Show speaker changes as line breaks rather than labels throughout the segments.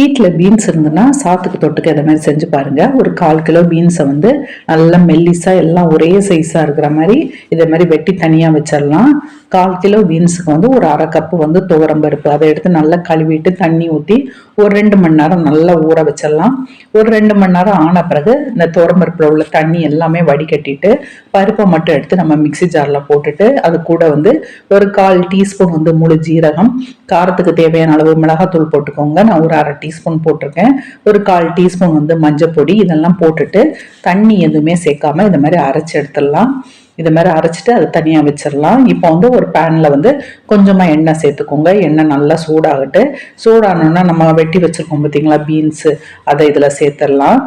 வீட்டில் பீன்ஸ் இருந்ததுன்னா சாத்துக்கு தொட்டுக்க இதை மாதிரி செஞ்சு பாருங்க. ஒரு கால் கிலோ பீன்ஸை வந்து நல்லா மெல்லிஸாக எல்லாம் ஒரே சைஸாக இருக்கிற மாதிரி இதை மாதிரி வெட்டி தனியாக வச்சிடலாம். கால் கிலோ பீன்ஸுக்கு வந்து ஒரு அரை கப்பு வந்து துவரம் பருப்பு. அதை எடுத்து நல்லா கழுவிட்டு தண்ணி ஊற்றி ஒரு ரெண்டு மணி நேரம் நல்லா ஊற வச்சிடலாம். ஒரு ரெண்டு மணி நேரம் ஆன பிறகு இந்த துவரம்பருப்பில் உள்ள தண்ணி எல்லாமே வடிகட்டிட்டு பருப்பை மட்டும் எடுத்து நம்ம மிக்சி ஜாரில் போட்டுட்டு அது கூட வந்து ஒரு கால் டீஸ்பூன் வந்து முழு ஜீரகம் காரத்துக்கு தேவையான அளவு மிளகாத்தூள் போட்டுக்கோங்க. நான் ஒரு அரை டீஸ்பூன் போட்டிருக்கேன். ஒரு கால் டீஸ்பூன் வந்து மஞ்சள் பொடி இதெல்லாம் போட்டுட்டு தண்ணி எதுவுமே சேர்க்காம இந்த மாதிரி அரைச்சி எடுத்துடலாம். இது மாதிரி அரைச்சிட்டு அதை தனியாக வச்சிடலாம் இப்போ வந்து ஒரு பேனில் வந்து கொஞ்சமாக எண்ணெய் சேர்த்துக்கோங்க. எண்ணெய் நல்லா சூடாகட்டு. சூடானோன்னா நம்ம வெட்டி வச்சுருக்கோம் பார்த்தீங்களா பீன்ஸு அதை இதில் சேர்த்துடலாம்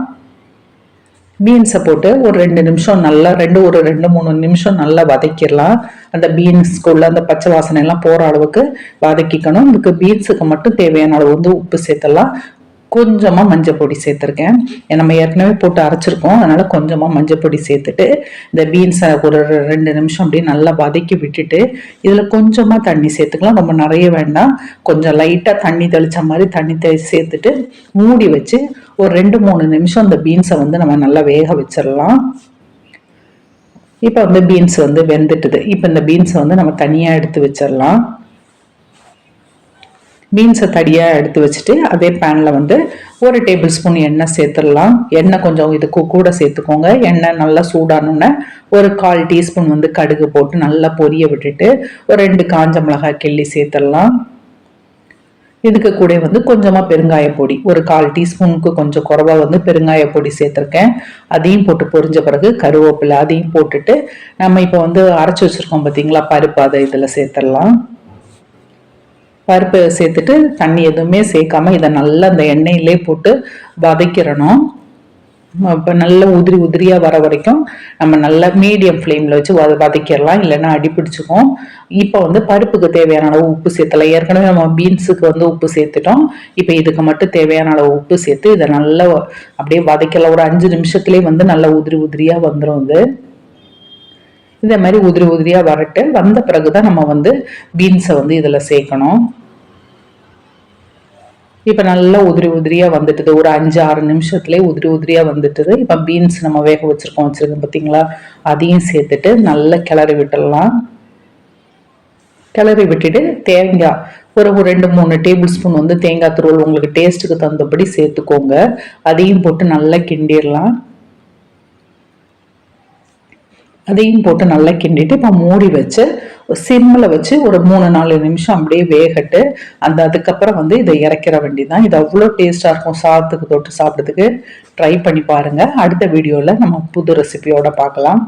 பீன்ஸை போட்டு ஒரு ரெண்டு நிமிஷம் நல்லா ரெண்டு ஒரு ரெண்டு மூணு நிமிஷம் நல்லா வதக்கிடலாம் அந்த பீன்ஸ்க்குள்ள அந்த பச்சை வாசனை எல்லாம் போகிற அளவுக்கு வதக்கிக்கணும். இதுக்கு பீன்ஸுக்கு மட்டும் தேவையான அளவு வந்து உப்பு சேர்த்தலாம் கொஞ்சமாக மஞ்சள் பொடி சேர்த்துருக்கேன். நம்ம ஏற்கனவே போட்டு அரைச்சிருக்கோம். அதனால் கொஞ்சமாக மஞ்சள் பொடி சேர்த்துட்டு இந்த பீன்ஸை ஒரு ரெண்டு நிமிஷம் அப்படியே நல்லா வதக்கி விட்டுட்டு இதில் கொஞ்சமாக தண்ணி சேர்த்துக்கலாம். ரொம்ப நிறைய வேண்டாம். கொஞ்சம் லைட்டாக தண்ணி தெளித்த மாதிரி தண்ணி தெளி சேர்த்துட்டு மூடி வச்சு ஒரு ரெண்டு மூணு நிமிஷம் அந்த பீன்ஸை வந்து நம்ம நல்லா வேக வச்சிடலாம். இப்போ வந்து பீன்ஸ் வந்து வெந்துட்டுது. இப்போ இந்த பீன்ஸை வந்து நம்ம தனியாக எடுத்து வச்சிடலாம். பீன்ஸை தடியாக எடுத்து வச்சுட்டு அதே பேனில் வந்து ஒரு டேபிள் ஸ்பூன் எண்ணெய் சேர்த்துடலாம். எண்ணெய் கொஞ்சம் இதுக்கு கூட சேர்த்துக்கோங்க. எண்ணெய் நல்லா சூடானோன்னே ஒரு கால் டீஸ்பூன் வந்து கடுகு போட்டு நல்லா பொரிய விட்டுட்டு ஒரு ரெண்டு காஞ்ச மிளகாய் கிள்ளி சேர்த்துடலாம். இதுக்கு கூட வந்து கொஞ்சமாக பெருங்காய பொடி. ஒரு கால் டீஸ்பூனுக்கு கொஞ்சம் குறவாக வந்து பெருங்காய பொடி சேர்த்துருக்கேன். அதையும் போட்டு பொரிஞ்ச பிறகு கருவேப்பிலை அதையும் போட்டுட்டு நம்ம இப்போ வந்து அரைச்சி வச்சுருக்கோம் பார்த்தீங்களா பருப்பு அதை இதில் சேர்த்துடலாம். பருப்பு சேர்த்துட்டு தண்ணி எதுவுமே சேர்க்காம இதை நல்லா அந்த எண்ணெயிலே போட்டு வதக்கிறணும். இப்போ நல்ல உதிரி உதிரியாக வர வரைக்கும் நம்ம நல்லா மீடியம் ஃப்ளேமில் வச்சு வத வதக்கிடலாம். இல்லைன்னா அடி பிடிச்சிக்கும். இப்போ வந்து பருப்புக்கு தேவையான அளவு உப்பு சேர்த்தலாம். ஏற்கனவே நம்ம பீன்ஸுக்கு வந்து உப்பு சேர்த்துட்டோம். இப்போ இதுக்கு மட்டும் தேவையான அளவு உப்பு சேர்த்து இதை நல்லா அப்படியே வதக்கலாம் ஒரு அஞ்சு நிமிஷத்துலேயே வந்து நல்லா உதிரி உதிரியாக வந்துடும் இது. இந்த மாதிரி உதிரி உதிரியாக வரட்டு. வந்த பிறகு தான் நம்ம வந்து பீன்ஸை வந்து இதில் சேர்க்கணும். இப்போ நல்லா உதிரி உதிரியாக வந்துட்டுது. ஒரு அஞ்சு ஆறு நிமிஷத்துலேயே உதிரி உதிரியாக வந்துட்டுது. இப்போ பீன்ஸ் நம்ம வேக வச்சுருக்கோம். வச்சுருக்கோம் பார்த்தீங்களா அதையும் சேர்த்துட்டு நல்லா கிளறி விட்டுடலாம். கிளறி விட்டுட்டு தேங்காய். ஒரு ஒரு ரெண்டு மூணு டேபிள் ஸ்பூன் வந்து தேங்காய் துருவல் உங்களுக்கு டேஸ்ட்டுக்கு தகுந்தபடி சேர்த்துக்கோங்க. அதையும் போட்டு நல்லா கிண்டிடலாம். அதையும் போட்டு நல்லா கிண்டிட்டு இப்போ மூடி வச்சு சிம்மில் வச்சு ஒரு மூணு நாலு நிமிஷம் அப்படியே வேகட்டு. அந்த அதுக்கப்புறம் வந்து இதை இறக்கிற வேண்டி தான் இது அவ்வளோ டேஸ்ட்டாக இருக்கும். சாதத்துக்கு தொட்டு சாப்பிட்றதுக்கு. ட்ரை பண்ணி பாருங்கள் அடுத்த வீடியோவில் நம்ம புது ரெசிபியோட பார்க்கலாம்.